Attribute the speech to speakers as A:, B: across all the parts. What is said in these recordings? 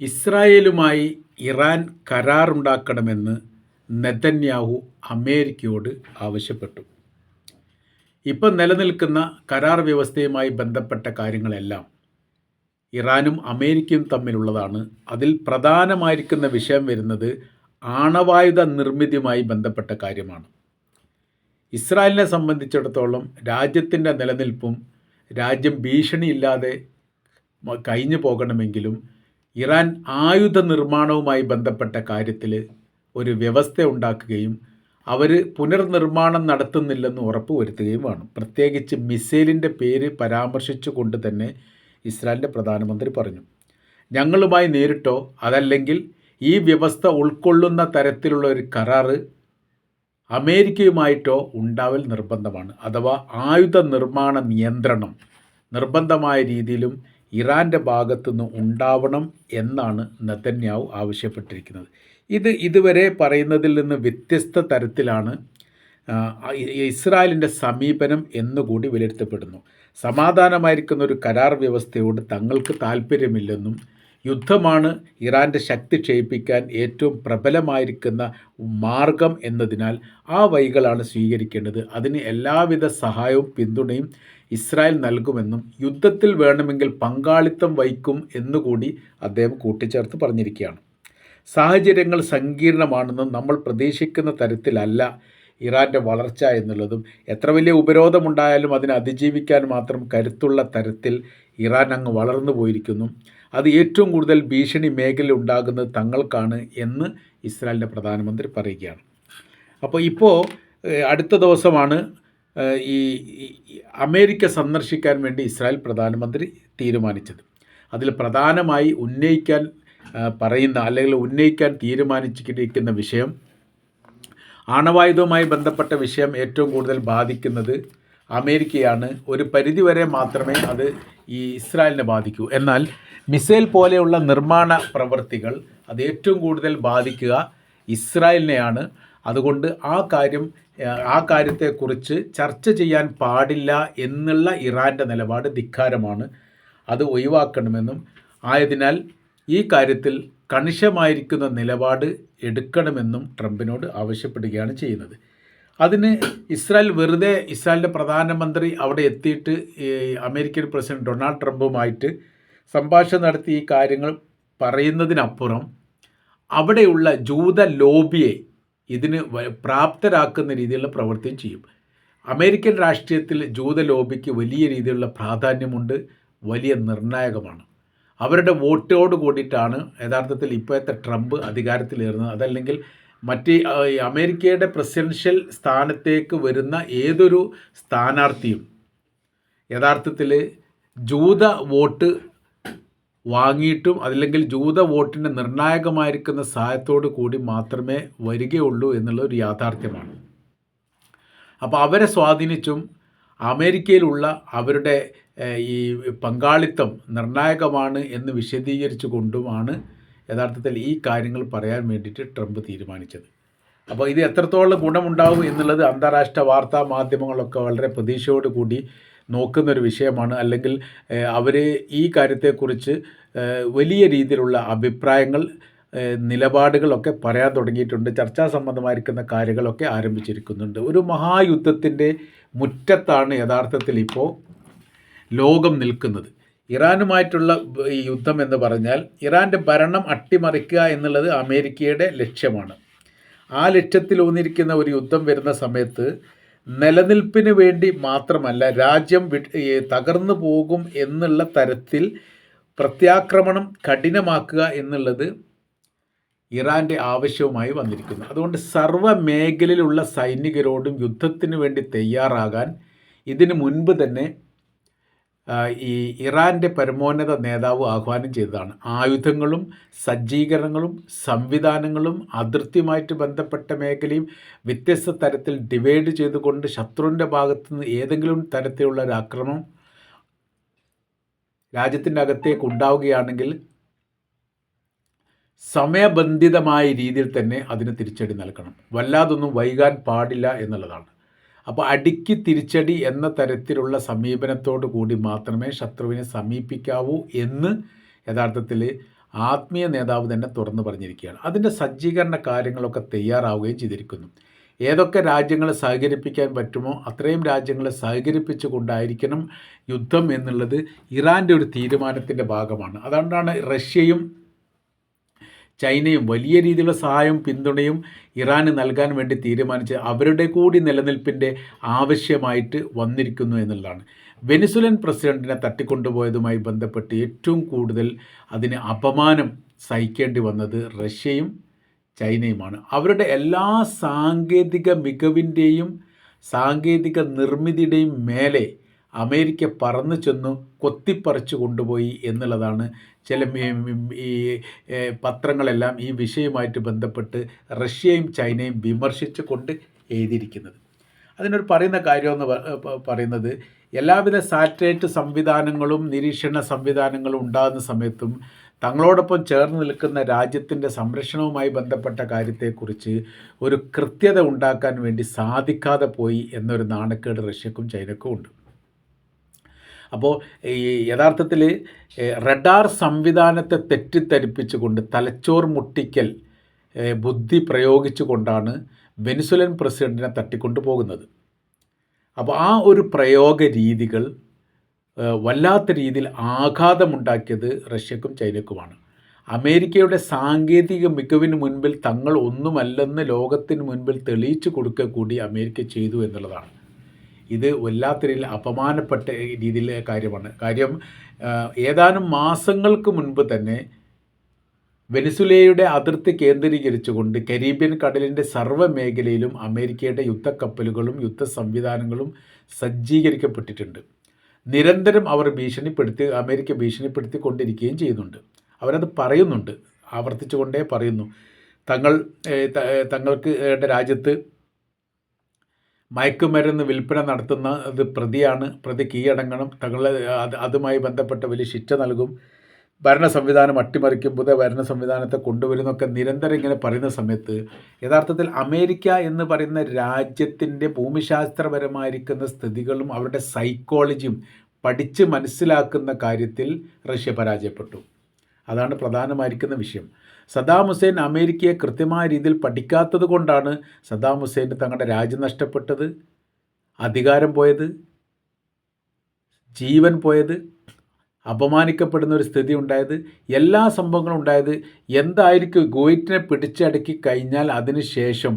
A: ഇസ്രായേലുമായി Iran കരാറുണ്ടാക്കണമെന്ന് Netanyahu അമേരിക്കയോട് ആവശ്യപ്പെട്ടു. ഇപ്പം നിലനിൽക്കുന്ന കരാർ വ്യവസ്ഥയുമായി ബന്ധപ്പെട്ട കാര്യങ്ങളെല്ലാം ഇറാനും അമേരിക്കയും തമ്മിലുള്ളതാണ്. അതിൽ പ്രധാനമായിരിക്കുന്ന വിഷയം വരുന്നത് ആണവായുധ നിർമ്മിതിയുമായി ബന്ധപ്പെട്ട കാര്യമാണ്. ഇസ്രായേലിനെ സംബന്ധിച്ചിടത്തോളം രാജ്യത്തിന്റെ നിലനിൽപ്പും രാജ്യം ഭീഷണിയില്ലാതെ കഴിഞ്ഞു പോകണമെങ്കിലും ഇറാൻ ആയുധ നിർമ്മാണവുമായി ബന്ധപ്പെട്ട കാര്യത്തിൽ ഒരു വ്യവസ്ഥ ഉണ്ടാക്കുകയും അവർ പുനർനിർമ്മാണം നടത്തുന്നില്ലെന്ന് ഉറപ്പുവരുത്തുകയും വേണം. പ്രത്യേകിച്ച് മിസൈലിന്റെ പേര് പരാമർശിച്ചുകൊണ്ട് തന്നെ ഇസ്രായേലിന്റെ പ്രധാനമന്ത്രി പറഞ്ഞു. ഞങ്ങളുമായി നേരിട്ടോ അതല്ലെങ്കിൽ ഈ വ്യവസ്ഥ ഉൾക്കൊള്ളുന്ന തരത്തിലുള്ള ഒരു കരാറ് അമേരിക്കയുമായിട്ടോ ഉണ്ടാവൽ നിർബന്ധമാണ്. അഥവാ ആയുധ നിർമ്മാണ നിയന്ത്രണം നിർബന്ധമായ രീതിയിലും ഇറാന്റെ ഭാഗത്തുനിന്ന് ഉണ്ടാവണം എന്നാണ് നെതന്യാവു ആവശ്യപ്പെട്ടിരിക്കുന്നത്. ഇത് ഇതുവരെ പറയുന്നതിൽ നിന്ന് വ്യത്യസ്ത തരത്തിലാണ് ഇസ്രായേലിന്റെ സമീപനം എന്നുകൂടി വിലയിരുത്തപ്പെടുന്നു. സമാധാനമായിരിക്കുന്ന ഒരു കരാർ വ്യവസ്ഥയോട് തങ്ങൾക്ക് താല്പര്യമില്ലെന്നും യുദ്ധമാണ് ഇറാന്റെ ശക്തി ക്ഷയിപ്പിക്കാൻ ഏറ്റവും പ്രബലമായിരിക്കുന്ന മാർഗം എന്നതിനാൽ ആ വഴികളാണ് സ്വീകരിക്കേണ്ടത്. അതിന് എല്ലാവിധ സഹായവും പിന്തുണയും ഇസ്രായേൽ നൽകുമെന്നും യുദ്ധത്തിൽ വേണമെങ്കിൽ പങ്കാളിത്തം വഹിക്കും എന്നുകൂടി അദ്ദേഹം കൂട്ടിച്ചേർത്ത് പറഞ്ഞിരിക്കുകയാണ്. സാഹചര്യങ്ങൾ സങ്കീർണമാണെന്നും നമ്മൾ പ്രതീക്ഷിക്കുന്ന തരത്തിലല്ല ഇറാന്റെ വളർച്ച എന്നുള്ളതും എത്ര വലിയ ഉപരോധമുണ്ടായാലും അതിനെ അതിജീവിക്കാൻ മാത്രം കരുത്തുള്ള തരത്തിൽ ഇറാൻ അങ്ങ് വളർന്നു പോയിരിക്കുന്നു. അത് ഏറ്റവും കൂടുതൽ ഭീഷണി മേഖല ഉണ്ടാകുന്നത് തങ്ങൾക്കാണ് എന്ന് ഇസ്രായേലിന്റെ പ്രധാനമന്ത്രി പറയുകയാണ്. അപ്പോൾ ഇപ്പോൾ അടുത്ത ദിവസമാണ് ഈ അമേരിക്ക സന്ദർശിക്കാൻ വേണ്ടി ഇസ്രായേൽ പ്രധാനമന്ത്രി തീരുമാനിച്ചത്. അതിൽ പ്രധാനമായി ഉന്നയിക്കാൻ പറയുന്ന അല്ലെങ്കിൽ ഉന്നയിക്കാൻ തീരുമാനിച്ചിരിക്കുന്ന വിഷയം ആണവായുധവുമായി ബന്ധപ്പെട്ട വിഷയം ഏറ്റവും കൂടുതൽ ബാധിക്കുന്നത് അമേരിക്കയാണ്. ഒരു പരിധിവരെ മാത്രമേ അത് ഈ ഇസ്രായേലിനെ ബാധിക്കൂ. എന്നാൽ മിസൈൽ പോലെയുള്ള നിർമ്മാണ പ്രവൃത്തികൾ അത് ഏറ്റവും കൂടുതൽ ബാധിക്കുക ഇസ്രായേലിനെയാണ്. അതുകൊണ്ട് ആ കാര്യം ആ കാര്യത്തെക്കുറിച്ച് ചർച്ച ചെയ്യാൻ പാടില്ല എന്നുള്ള ഇറാന്റെ നിലപാട് ധിക്കാരമാണ്. അത് ഒഴിവാക്കണമെന്നും ആയതിനാൽ ഈ കാര്യത്തിൽ കണിശമായിരിക്കുന്ന നിലപാട് എടുക്കണമെന്നും ട്രംപിനോട് ആവശ്യപ്പെടുകയാണ് ചെയ്യുന്നത്. അതിന് ഇസ്രായേൽ വെറുതെ ഇസ്രായേലിന്റെ പ്രധാനമന്ത്രി അവിടെ എത്തിയിട്ട് അമേരിക്കൻ പ്രസിഡന്റ് ഡൊണാൾഡ് ട്രംപുമായിട്ട് സംഭാഷണം നടത്തി ഈ കാര്യങ്ങൾ പറയുന്നതിനപ്പുറം അവിടെയുള്ള ജൂത ലോബിയെ ഇതിന് പ്രാപ്തരാക്കുന്ന രീതിയിലുള്ള പ്രവൃത്തിയും ചെയ്യും. അമേരിക്കൻ രാഷ്ട്രീയത്തിൽ ജൂത ലോബിക്ക് വലിയ രീതിയിലുള്ള പ്രാധാന്യമുണ്ട് വലിയ നിർണായകമാണ്. അവരുടെ വോട്ടോട് കൂടിയിട്ടാണ് യഥാർത്ഥത്തിൽ ഇപ്പോഴത്തെ ട്രംപ് അധികാരത്തിലേറുന്നത്. അതല്ലെങ്കിൽ മറ്റ് അമേരിക്കയുടെ പ്രസിഡൻഷ്യൽ സ്ഥാനത്തേക്ക് വരുന്ന ഏതൊരു സ്ഥാനാർത്ഥിയും യഥാർത്ഥത്തിൽ ജൂത വോട്ട് വാങ്ങിയിട്ടും അല്ലെങ്കിൽ ജൂത വോട്ടിന്റെ നിർണായകമായിരിക്കുന്ന സഹായത്തോടു കൂടി മാത്രമേ വരികയുള്ളൂ എന്നുള്ള ഒരു യാഥാർത്ഥ്യമാണ്. അപ്പോൾ അവരെ സ്വാധീനിച്ചും അമേരിക്കയിലുള്ള അവരുടെ ഈ പങ്കാളിത്തം നിർണായകമാണ് എന്ന് വിശദീകരിച്ചു കൊണ്ടുമാണ് യഥാർത്ഥത്തിൽ ഈ കാര്യങ്ങൾ പറയാൻ വേണ്ടിയിട്ട് ട്രംപ് തീരുമാനിച്ചത്. അപ്പോൾ ഇത് എത്രത്തോളം ഗുണമുണ്ടാവും എന്നുള്ളത് അന്താരാഷ്ട്ര വാർത്താ മാധ്യമങ്ങളൊക്കെ വളരെ പ്രതീക്ഷയോട് കൂടി നോക്കുന്ന ഒരു വിഷയമാണ്. അല്ലെങ്കിൽ അവർ ഈ കാര്യത്തെക്കുറിച്ച് വലിയ രീതിയിലുള്ള അഭിപ്രായങ്ങൾ നിലപാടുകളൊക്കെ പറയാൻ തുടങ്ങിയിട്ടുണ്ട്. ചർച്ചാ സംബന്ധമായിരിക്കുന്ന കാര്യങ്ങളൊക്കെ ആരംഭിച്ചിരിക്കുന്നുണ്ട്. ഒരു മഹായുദ്ധത്തിന്റെ മുറ്റത്താണ് യഥാർത്ഥത്തിൽ ഇപ്പോൾ ലോകം നിൽക്കുന്നത്. ഇറാനുമായിട്ടുള്ള ഈ യുദ്ധം എന്ന് പറഞ്ഞാൽ ഇറാന്റെ ഭരണം അട്ടിമറിക്കുക എന്നുള്ളത് അമേരിക്കയുടെ ലക്ഷ്യമാണ്. ആ ലക്ഷ്യത്തിൽ ഊന്നിരിക്കുന്ന ഒരു യുദ്ധം വരുന്ന സമയത്ത് നിലനിൽപ്പിന് വേണ്ടി മാത്രമല്ല രാജ്യം തകർന്നു പോകും എന്നുള്ള തരത്തിൽ പ്രത്യാക്രമണം കഠിനമാക്കുക എന്നുള്ളത് ഇറാന്റെ ആവശ്യവുമായി വന്നിരിക്കുന്നു. അതുകൊണ്ട് സർവ മേഖലയിലുള്ള സൈനികരോടും യുദ്ധത്തിന് വേണ്ടി തയ്യാറാകാൻ ഇതിനു മുൻപ് തന്നെ ഈ ഇറാന്റെ പരമോന്നത നേതാവ് ആഹ്വാനം ചെയ്തതാണ്. ആയുധങ്ങളും സജ്ജീകരണങ്ങളും സംവിധാനങ്ങളും അതിർത്തിയുമായിട്ട് ബന്ധപ്പെട്ട മേഖലയും വ്യത്യസ്ത തരത്തിൽ ഡിവൈഡ് ചെയ്തുകൊണ്ട് ശത്രുവിന്റെ ഭാഗത്തു നിന്ന് ഏതെങ്കിലും തരത്തിലുള്ള ഒരു ആക്രമണം രാജ്യത്തിന്റെ അകത്തേക്ക് ഉണ്ടാവുകയാണെങ്കിൽ സമയബന്ധിതമായ രീതിയിൽ തന്നെ അതിന് തിരിച്ചടി നൽകണം. വല്ലാതൊന്നും വൈകാൻ പാടില്ല എന്നുള്ളതാണ്. അപ്പോൾ അടിക്ക് തിരിച്ചടി എന്ന തരത്തിലുള്ള സമീപനത്തോടു കൂടി മാത്രമേ ശത്രുവിനെ സമീപിക്കാവൂ എന്ന് യഥാർത്ഥത്തിൽ ആത്മീയ നേതാവ് തന്നെ തുറന്നു പറഞ്ഞിരിക്കുകയാണ്. അതിന്റെ സജ്ജീകരണ കാര്യങ്ങളൊക്കെ തയ്യാറാവുകയും ചെയ്തിരിക്കുന്നു. ഏതൊക്കെ രാജ്യങ്ങളെ സഹകരിപ്പിക്കാൻ പറ്റുമോ അത്രയും രാജ്യങ്ങളെ സഹകരിപ്പിച്ചുകൊണ്ടായിരിക്കണം യുദ്ധം എന്നുള്ളത് ഇറാന്റെ ഒരു തീരുമാനത്തിന്റെ ഭാഗമാണ്. അതുകൊണ്ടാണ് റഷ്യയും ചൈനയും വലിയ രീതിയിലുള്ള സഹായവും പിന്തുണയും ഇറാന് നൽകാൻ വേണ്ടി തീരുമാനിച്ച് അവരുടെ കൂടി നിലനിൽപ്പിന്റെ ആവശ്യമായിട്ട് വന്നിരിക്കുന്നു എന്നുള്ളതാണ്. വെനിസുലൻ പ്രസിഡന്റിനെ തട്ടിക്കൊണ്ടുപോയതുമായി ബന്ധപ്പെട്ട് ഏറ്റവും കൂടുതൽ അതിന് അപമാനം സഹിക്കേണ്ടി വന്നത് റഷ്യയും ചൈനയുമാണ്. അവരുടെ എല്ലാ സാങ്കേതിക മികവിന്റെയും സാങ്കേതിക നിർമ്മിതിയുടെയും മേലെ അമേരിക്ക പറന്നു ചെന്നു കൊത്തിപ്പറിച്ചു കൊണ്ടുപോയി എന്നുള്ളതാണ് ചില ഈ പത്രങ്ങളെല്ലാം ഈ വിഷയവുമായിട്ട് ബന്ധപ്പെട്ട് റഷ്യയും ചൈനയും വിമർശിച്ചു കൊണ്ട് എഴുതിയിരിക്കുന്നത്. അതിനൊരു പറയുന്ന കാര്യമെന്ന് പറയുന്നത് എല്ലാവിധ സാറ്റലൈറ്റ് സംവിധാനങ്ങളും നിരീക്ഷണ സംവിധാനങ്ങളും ഉണ്ടാകുന്ന സമയത്തും തങ്ങളോടൊപ്പം ചേർന്ന് നിൽക്കുന്ന രാജ്യത്തിന്റെ സംരക്ഷണവുമായി ബന്ധപ്പെട്ട കാര്യത്തെക്കുറിച്ച് ഒരു കൃത്യത ഉണ്ടാക്കാൻ വേണ്ടി സാധിക്കാതെ പോയി എന്നൊരു നാണക്കേട് റഷ്യക്കും ചൈനക്കും ഉണ്ട്. അപ്പോൾ ഈ യഥാർത്ഥത്തിൽ റഡാർ സംവിധാനത്തെ തെറ്റിദ്ധരിപ്പിച്ചുകൊണ്ട് തലച്ചോർ മുട്ടിക്കൽ ബുദ്ധി പ്രയോഗിച്ചുകൊണ്ടാണ് വെനിസുലൻ പ്രസിഡന്റിനെ തട്ടിക്കൊണ്ടു പോകുന്നത് അപ്പോൾ ആ ഒരു പ്രയോഗ രീതികൾ വല്ലാത്ത രീതിയിൽ ആഘാതമുണ്ടാക്കിയത് റഷ്യക്കും ചൈനക്കുമാണ്. അമേരിക്കയുടെ സാങ്കേതിക മികവിന് മുൻപിൽ തങ്ങൾ ഒന്നുമല്ലെന്ന് ലോകത്തിന് മുൻപിൽ തെളിയിച്ചു കൊടുക്കുക കൂടി അമേരിക്ക ചെയ്തു എന്നുള്ളതാണ്. ഇത് വല്ലാത്ത രീതിയിൽ അപമാനപ്പെട്ട രീതിയിലെ കാര്യമാണ്. കാര്യം ഏതാനും മാസങ്ങൾക്ക് മുൻപ് തന്നെ വെനിസുലയുടെ അതിർത്തി കേന്ദ്രീകരിച്ചുകൊണ്ട് കരീബിയൻ കടലിന്റെ സർവ മേഖലയിലും അമേരിക്കയുടെ യുദ്ധക്കപ്പലുകളും യുദ്ധ സംവിധാനങ്ങളും സജ്ജീകരിക്കപ്പെട്ടിട്ടുണ്ട്. നിരന്തരം അവർ ഭീഷണിപ്പെടുത്തി അമേരിക്ക ഭീഷണിപ്പെടുത്തി കൊണ്ടിരിക്കുകയും ചെയ്യുന്നുണ്ട്. അവരത് പറയുന്നുണ്ട് ആവർത്തിച്ചുകൊണ്ടേ പറയുന്നു. തങ്ങൾ തങ്ങൾക്ക് രാജ്യത്ത് മയക്കുമരുന്ന് വിൽപ്പന നടത്തുന്ന അത് പ്രതിയാണ്. പ്രതി കീഴടങ്ങണം. തങ്ങളെ അതുമായി ബന്ധപ്പെട്ട വലിയ ശിക്ഷ നൽകും. ഭരണ സംവിധാനം അട്ടിമറിക്കും പുതിയ ഭരണ സംവിധാനത്തെ കൊണ്ടുവരുന്നൊക്കെ നിരന്തരം ഇങ്ങനെ പറയുന്ന സമയത്ത് യഥാർത്ഥത്തിൽ അമേരിക്ക എന്ന് പറയുന്ന രാജ്യത്തിന്റെ ഭൂമിശാസ്ത്രപരമായിരിക്കുന്ന സ്ഥിതികളും അവരുടെ സൈക്കോളജിയും പഠിച്ച് മനസ്സിലാക്കുന്ന കാര്യത്തിൽ റഷ്യ പരാജയപ്പെട്ടു. അതാണ് പ്രധാനമായിരിക്കുന്ന വിഷയം. സദാം ഹുസൈൻ അമേരിക്കയെ കൃത്യമായ രീതിയിൽ പഠിക്കാത്തത് കൊണ്ടാണ് സദാം ഹുസൈന് തങ്ങളുടെ രാജ്യം നഷ്ടപ്പെട്ടത് അധികാരം പോയത് ജീവൻ പോയത് അപമാനിക്കപ്പെടുന്ന ഒരു സ്ഥിതി ഉണ്ടായത് എല്ലാ സംഭവങ്ങളും ഉണ്ടായത്. എന്തായിരിക്കും ഗോയിറ്റിനെ പിടിച്ചടക്കി കഴിഞ്ഞാൽ അതിനുശേഷം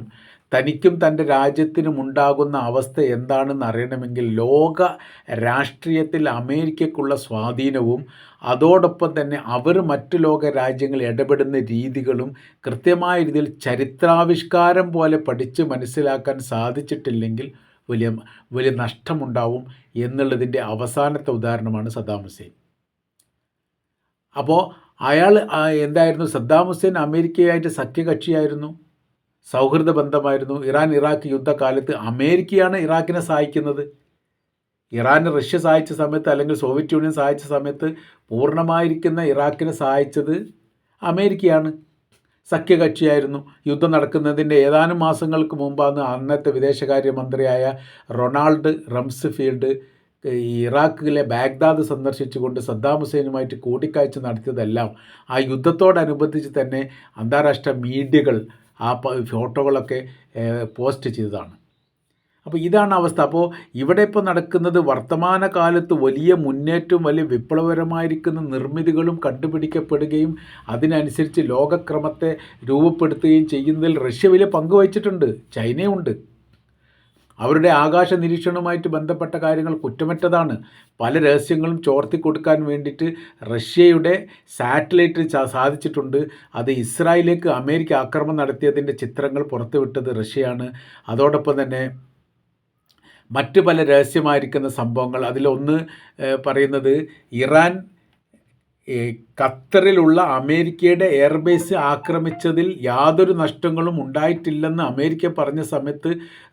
A: തനിക്കും തന്റെ രാജ്യത്തിനും ഉണ്ടാകുന്ന അവസ്ഥ എന്താണെന്ന് അറിയണമെങ്കിൽ ലോക രാഷ്ട്രീയത്തിൽ അമേരിക്കയ്ക്കുള്ള സ്വാധീനവും അതോടൊപ്പം തന്നെ അവർ മറ്റു ലോക രാജ്യങ്ങൾ ഇടപെടുന്ന രീതികളും കൃത്യമായ രീതിയിൽ ചരിത്രാവിഷ്കാരം പോലെ പഠിച്ച് മനസ്സിലാക്കാൻ സാധിച്ചിട്ടില്ലെങ്കിൽ വലിയ വലിയ നഷ്ടമുണ്ടാവും എന്നുള്ളതിന്റെ അവസാനത്തെ ഉദാഹരണമാണ് സദ്ദാം ഹുസൈൻ. അപ്പോൾ അയാൾ എന്തായിരുന്നു? സദ്ദാം ഹുസൈൻ അമേരിക്കയായിട്ട് സഖ്യകക്ഷിയായിരുന്നു? സൗഹൃദ ബന്ധമായിരുന്നു ഇറാൻ ഇറാഖ് യുദ്ധകാലത്ത് അമേരിക്കയാണ് ഇറാഖിനെ സഹായിക്കുന്നത്. ഇറാൻ റഷ്യ സഹായിച്ച സമയത്ത് അല്ലെങ്കിൽ സോവിയറ്റ് യൂണിയൻ സഹായിച്ച സമയത്ത് പൂർണമായിരിക്കുന്ന ഇറാഖിനെ സഹായിച്ചത് അമേരിക്കയാണ്. സഖ്യകക്ഷിയായിരുന്നു. യുദ്ധം നടക്കുന്നതിന്റെ ഏതാനും മാസങ്ങൾക്ക് മുമ്പാണ് അന്നത്തെ വിദേശകാര്യമന്ത്രിയായ റൊണാൾഡ് റംസ്ഫീൽഡ് ഇറാഖിലെ ബാഗ്ദാദ് സന്ദർശിച്ചുകൊണ്ട് സദ്ദാം ഹുസൈനുമായിട്ട് കൂടിക്കാഴ്ച നടത്തിയതെല്ലാം. ആ യുദ്ധത്തോടനുബന്ധിച്ച് തന്നെ അന്താരാഷ്ട്ര മീഡിയകൾ ആ ഫോട്ടോകളൊക്കെ പോസ്റ്റ് ചെയ്തതാണ്. അപ്പോൾ ഇതാണ് അവസ്ഥ. അപ്പോൾ ഇവിടെ ഇപ്പോൾ നടക്കുന്നത് വർത്തമാനകാലത്ത് വലിയ മുന്നേറ്റവും വലിയ വിപ്ലവകരമായിരിക്കുന്ന നിർമ്മിതികളും കണ്ടുപിടിക്കപ്പെടുകയും അതിനനുസരിച്ച് ലോകക്രമത്തെ രൂപപ്പെടുത്തുകയും ചെയ്യുന്നതിൽ റഷ്യ വലിയ പങ്ക് വഹിച്ചിട്ടുണ്ട്. ചൈനയുണ്ട്. അവരുടെ ആകാശ നിരീക്ഷണവുമായിട്ട് ബന്ധപ്പെട്ട കാര്യങ്ങൾ കുറ്റമറ്റതാണ്. പല രഹസ്യങ്ങളും ചോർത്തി കൊടുക്കാൻ വേണ്ടിയിട്ട് റഷ്യയുടെ സാറ്റലൈറ്റ് സാധിച്ചിട്ടുണ്ട്. അത് ഇസ്രായേലിലേക്ക് അമേരിക്ക ആക്രമണം നടത്തിയതിന്റെ ചിത്രങ്ങൾ പുറത്തുവിട്ടത് റഷ്യയാണ്. അതോടൊപ്പം തന്നെ മറ്റ് പല രഹസ്യമായിരിക്കുന്ന സംഭവങ്ങൾ. അതിലൊന്ന് പറയുന്നത് ഇറാൻ ഖത്തറിലുള്ള അമേരിക്കയുടെ എയർബേസ് ആക്രമിച്ചതിൽ യാതൊരു നഷ്ടങ്ങളും ഉണ്ടായിട്ടില്ലെന്ന് അമേരിക്ക പറഞ്ഞ സമയത്ത്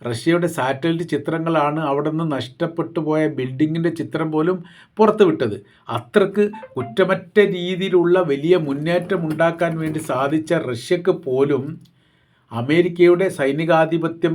A: റഷ്യയുടെ സാറ്റലൈറ്റ് ചിത്രങ്ങളാണ് അവിടെ നിന്ന് നഷ്ടപ്പെട്ടു പോയ ബിൽഡിങ്ങിന്റെ ചിത്രം പോലും പുറത്തുവിട്ടത്. അത്രയ്ക്ക് കുറ്റമറ്റ രീതിയിലുള്ള വലിയ മുന്നേറ്റം ഉണ്ടാക്കാൻ വേണ്ടി സാധിച്ച റഷ്യക്ക് പോലും അമേരിക്കയുടെ സൈനികാധിപത്യം